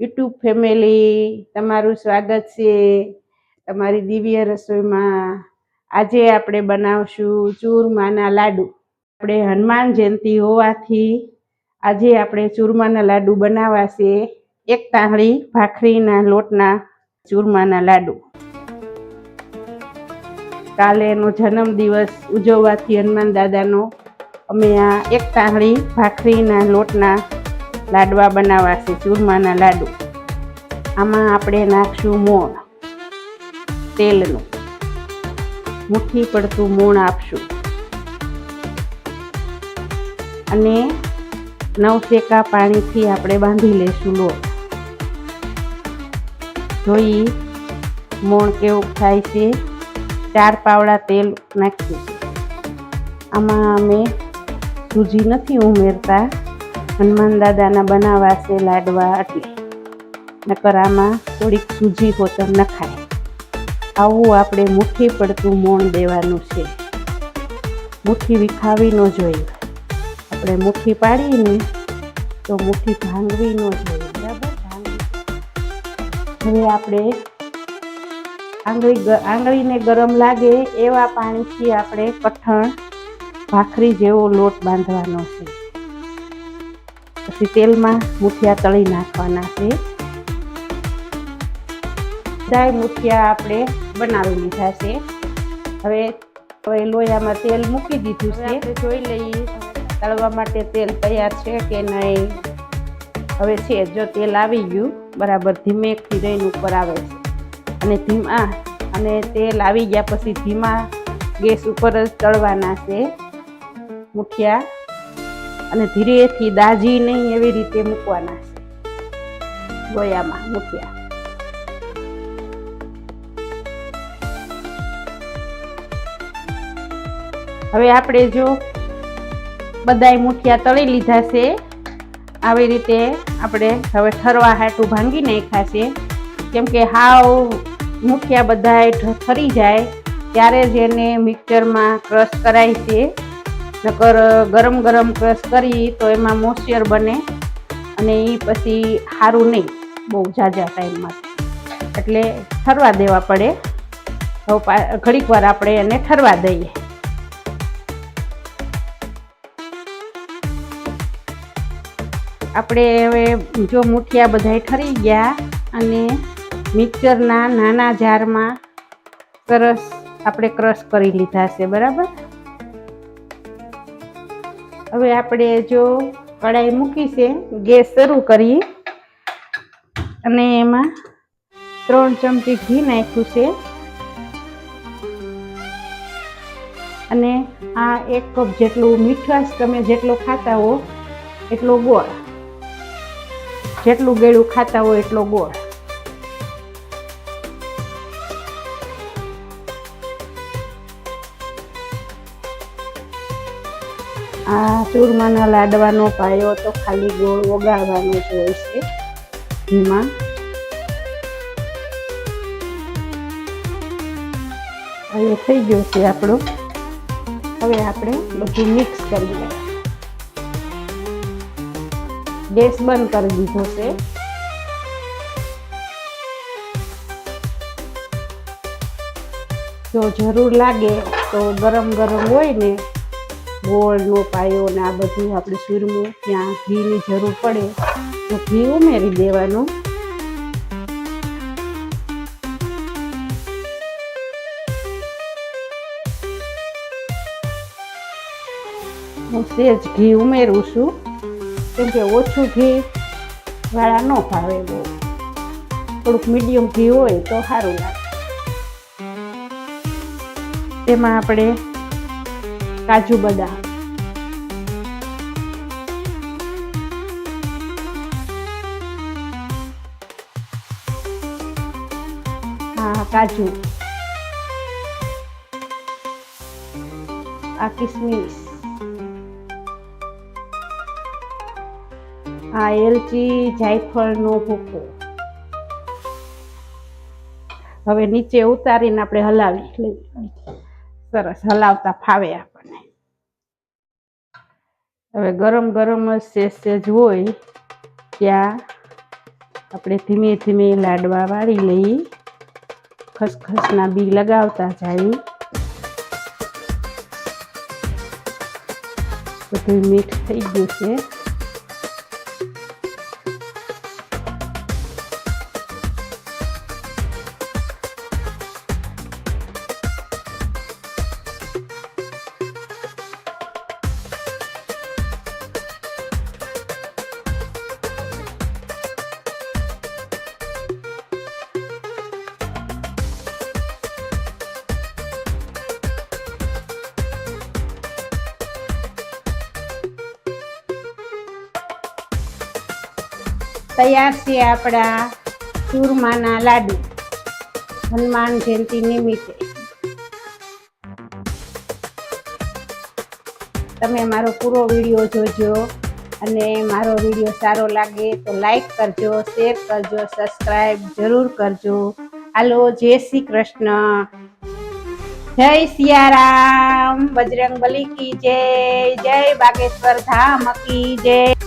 YouTube family, તમારું સ્વાગત છે. તમારી દિવ્ય રસોઈમાં આજે આપણે બનાવશું ચૂરમાના લાડુ. આપણે હનુમાન જયંતિ હોવાથી આજે આપણે ચૂરમાના લાડુ બનાવાશે એક તાંગળી ભાખરીના લોટના ચૂરમાના લાડુ. કાલે એનો જન્મદિવસ ઉજવવાથી હનુમાન દાદાનો. અમે આ એક તાંગળી ભાખરીના લોટના લાડવા બનાવવા ચૂરમાના લાડુ. આમાં આપણે નાખશું મોણ, તેલનું. મુઠ્ઠી પડતું મોણ આપશું. અને નવ શેકા પાણીથી આપણે બાંધી લઈશું લોટ. જોઈ, મોણ કેવું થાય છે? ચાર પાવડા તેલ નાખીશું. આમાં અમે સૂજી નથી ઉમેરતા. હનુમાન દાદાના બનાવા છે, લાડવા એટલે નકર આમાં થોડીક સૂજી હોતર નખાય. આવું આપણે મુઠ્ઠી પડતું મોણ દેવાનું છે. મુઠ્ઠી વિખાવી ન જોઈએ. આપણે મુઠ્ઠી પાડીને તો મુઠ્ઠી ભાંગવી ન જોઈએ. બરાબર? હવે આપણે આંગળી આંગળીને ગરમ લાગે એવા પાણીથી આપણે કઠણ ભાખરી જેવો લોટ બાંધવાનો છે. પછી તેલમાં મુઠિયા તળી નાખવાના છે. બધા મુઠિયા આપણે બનાવી લીધા છે. હવે હવે લોયામાં તેલ મૂકી દીધું છે. આપણે જોઈ લઈએ. તળવા માટે તેલ તૈયાર છે કે નહીં? હવે છે જો તેલ આવી ગયું બરાબર ધીમે રહીને ઉપર આવે છે. અને ધીમા અને તેલ આવી ગયા પછી ધીમા ગેસ ઉપર જ તળવાના છે મુઠિયા. અને ધીરેથી દાજી નહીં એવી રીતે મૂકવાના છે. ગોયામાં મૂક્યા. હવે આપણે જો બધાય મુઠિયા તળી લીધા છે, આવી રીતે આપણે હવે ઠરવા હાટું ભાંગી નાખ્યા છે. કેમ કે હાવ મુઠિયા બધાય ઠરી જાય, ત્યારે જ એને મિક્સરમાં ક્રશ કરાય છે. નકર ગરમ ગરમ ક્રશ કરી તો એમાં મોઇશ્ચર બને અને એ પછી સારું નહીં, બહુ ઝાઝા ટાઈમમાં એટલે ઠરવા દેવા પડે. હવે ઘડીક વાર આપણે એને ઠરવા દઈએ. આપણે હવે જો મુઠિયા બધાય ઠરી ગયા અને મિક્સરના નાના જારમાં સરસ આપણે ક્રશ કરી લીધા છે, બરાબર? હવે આપણે જો કઢાઈ મૂકી છે, ગેસ શરૂ કરી અને એમાં ત્રણ ચમચી ઘી નાખ્યું છે. અને આ એક કપ જેટલું મીઠાશ તમે જેટલો ખાતા હો એટલો ગોળ. જેટલું ગળ્યું ખાતા હો એટલો ગોળ. આ ચૂરમાના લાડવાનો પાયો તો ખાલી ગોળ ઓગાળવાનો જ હોય છે. ઘીમાં હવે થઈ ગયો છે આપણો. હવે આપણે બધું મિક્સ કરી લઈએ ગેસ બંધ કરી દીધો છે. જો જરૂર લાગે તો ગરમ ગરમ હોય ને ગોળનો પાયો ને આ બધું આપણે સૂરમું ત્યાં ઘીની જરૂર પડે તો ઘી ઉમેરી દેવાનું. હું સેજ ઘી ઉમેરું છું, કેમ કે ઓછું ઘી વાળા ન ભાવે બહુ. થોડુંક મીડિયમ ઘી હોય તો સારું લાગે. તેમાં આપણે કાજુ બદામ. હા, કાજુ. આ કિસમિસ. આ એલચી જાયફળનો ભૂકો. હવે નીચે ઉતારીને આપણે હલાવી લઈ સરસ હલાવતા ફાવે આપણને. હવે ગરમ ગરમ જ સેજ સેજ હોય ત્યાં આપણે ધીમે ધીમે લાડવા વાળી લઈ ખસખસના બી લગાવતા જાય. બધું મીઠ થઈ ગયું છે. તૈયાર છે આપણા ચૂરમાના લાડુ. હનુમાન જયંતિ નિમિત્તે. તમે મારો પૂરો વીડિયો જોજો અને મારો વીડિયો સારો લાગે તો લાઈક કરજો, શેર કરજો સબસ્ક્રાઈબ જરૂર કરજો. હાલો, જય શ્રી કૃષ્ણ. જય સિયારામ. બજરંગ બલી કી જય. જય બાગેશ્વર ધામ કી જય.